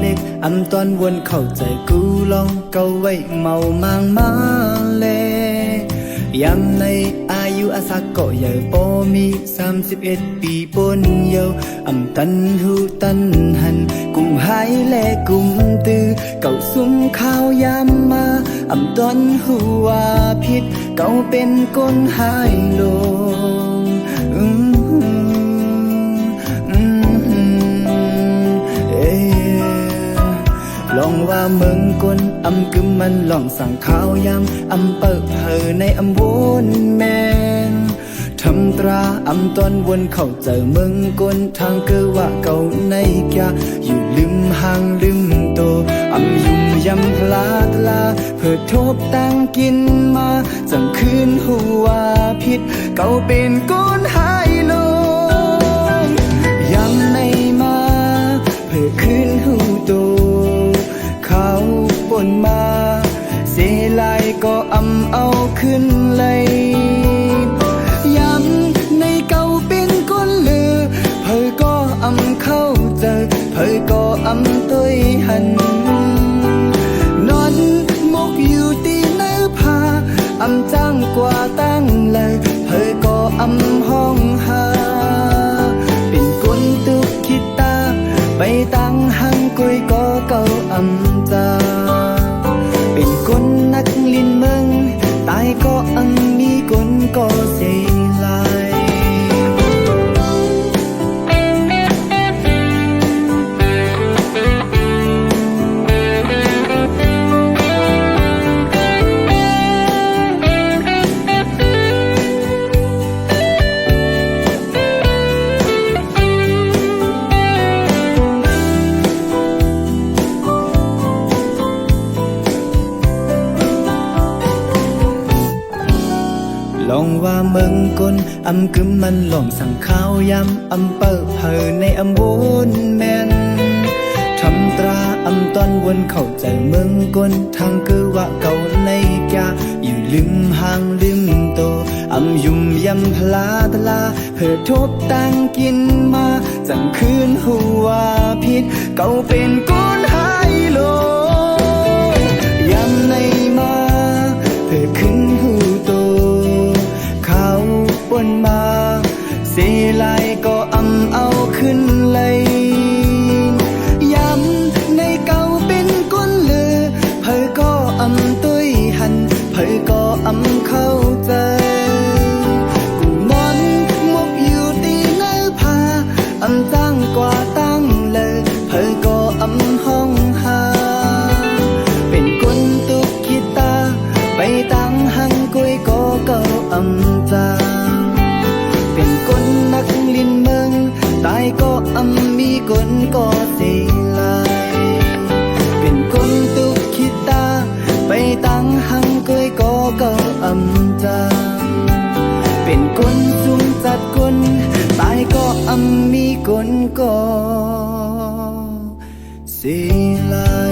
เล็กอำตอนวนเข้าใจกูลองเกาไว้เมามางมาเลยามในอายุอาศักก็ใหญ่ปอมีสามสิบเอ็ดปีปนเยาวอำตันหูตันหัน กุมหายแลกุมตือ เก่าซุ้มข้าวยามมาอำตอนหัวผิดเก่าเป็นก้นหายล ว่าเมืองกนอำกึมมันลองสั่งข้าวยำอำเปิดเผอในอำวนแมนทำตราอำตอนวนเข้าเจอเมืองกนทางเกือว่าเก่าในแกะอยู่ลืมห่างลืมโตอำยุ่มยำพลาดลาเพื่อทบตั้งกินมาจังคืนหัวผิดเก่าเป็นก้นหาย ขึ้นเลยย้ำในเก่าเป็นก้นลือเพื่อก็อำเข้าเจอเพื่อก็อำตัวหันนอนมกอยู่ตีเนื้อผาอำจ้างกว่าตั้งเลยเพื่อก็อำห้องหาเป็นคนตุกคิดตาไปตั้งหังกุยก็เก่าอำจา ลองว่าเมืองกุนอำกึมมันลองสั่งข้าวยำอำเปิดเผอในอำวนแมนทำตราอำตอนวนเข้าใจเมืองกุนทางคือว่าเก่าในแกะอยู่ลืมห่างลืมโตอำยุ่มยำพลาตลาเพื่อทบตังกินมา จังคืนหัวผิดเก่าเป็นก้น ปนมา เสลายก็อำเอาขึ้นเลยย้ำในเก่าเป็นก้นลือเพื่อก็อำตุยหันเพื่อก็อำเข้าใจกูนอนมกอยู่ตีเนื้อผาอำจ้างกว่าตั้งเลยเพื่อก็อำห้องหา เป็นคนตุกคิดตาไปตั้งหังกุยก็เก่าอำ มีคนก็สียลายเป็นคนตุกคิดตา ไปตั้งหังกุยก็เก่าอำจาเป็นคนจุมจัดคนตายก็อำมีคนก็สียลาย